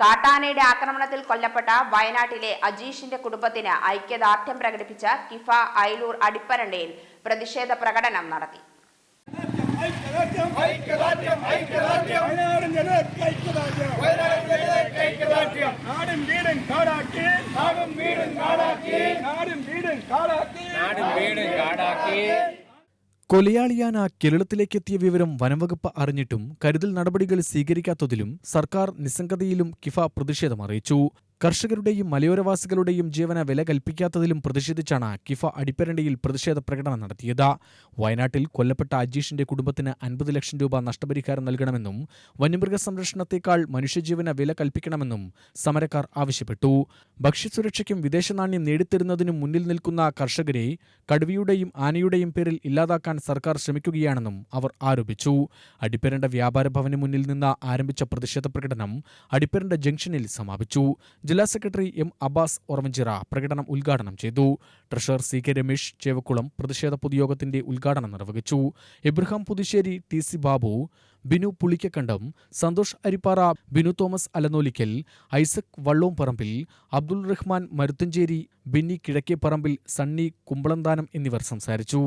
കാട്ടാനയുടെ ആക്രമണത്തിൽ കൊല്ലപ്പെട്ട വയനാട്ടിലെ അജീഷിന്റെ കുടുംബത്തിന് ഐക്യദാർഢ്യം പ്രകടിപ്പിച്ച കിഫ ഐലൂർ അടിപ്പരണ്ടയിൽ പ്രതിഷേധ പ്രകടനം നടത്തി. നാടും വീടും കാടാക്കി. നാടും വീടും കാടാക്കി. നാടും വീടും കാടാക്കി. കൊലയാളിയാന കേരളത്തിലേക്കെത്തിയ വിവരം വനംവകുപ്പ് അറിഞ്ഞിട്ടും കരുതൽ നടപടികൾ സ്വീകരിക്കാത്തതിലും സർക്കാർ നിസ്സംഗതയിലും കിഫ പ്രതിഷേധമറിയിച്ചു കർഷകരുടെയും മലയോരവാസികളുടെയും ജീവന വില കൽപ്പിക്കാത്തതിലും പ്രതിഷേധിച്ചാണ് കിഫ അടിപ്പരണ്ടിയിൽ പ്രതിഷേധ പ്രകടനം നടത്തിയത്. വയനാട്ടിൽ കൊല്ലപ്പെട്ട അജീഷിന്റെ കുടുംബത്തിന് അൻപത് ലക്ഷം രൂപ നഷ്ടപരിഹാരം നൽകണമെന്നും വന്യമൃഗ സംരക്ഷണത്തേക്കാൾ മനുഷ്യജീവന വില കൽപ്പിക്കണമെന്നും സമരക്കാർ ആവശ്യപ്പെട്ടു. ഭക്ഷ്യസുരക്ഷയ്ക്കും വിദേശ നാണ്യം നേടിത്തരുന്നതിനും മുന്നിൽ നിൽക്കുന്ന കർഷകരെ കടുവയുടെയും ആനയുടെയും പേരിൽ ഇല്ലാതാക്കാൻ സർക്കാർ ശ്രമിക്കുകയാണെന്നും അവർ ആരോപിച്ചു. അടിപ്പരണ്ട വ്യാപാര ഭവന് മുന്നിൽ നിന്ന് ആരംഭിച്ച പ്രതിഷേധ പ്രകടനം അടിപ്പരണ്ട ജംഗ്ഷനിൽ സമാപിച്ചു. ജില്ലാ സെക്രട്ടറി എം അബ്ബാസ് ഓറമഞ്ചിറ പ്രകടനം ഉദ്ഘാടനം ചെയ്തു. Treasurer C K Ramesh Chevakkulam പ്രതിഷേധ പൊതുയോഗത്തിന്റെ ഉദ്ഘാടനം നിർവഹിച്ചു. എബ്രഹാം പുതുശ്ശേരി ടി സി ബാബു ബിനു പുളിക്കക്കണ്ടം സന്തോഷ് അരിപ്പാറ ബിനു തോമസ് അലനോലിക്കൽ ഐസക് വള്ളോംപറമ്പിൽ അബ്ദുൾ റഹ്മാൻ മരുത്തഞ്ചേരി ബിന്നി കിഴക്കേപ്പറമ്പിൽ സണ്ണി കുമ്പളന്താനം എന്നിവർ സംസാരിച്ചു.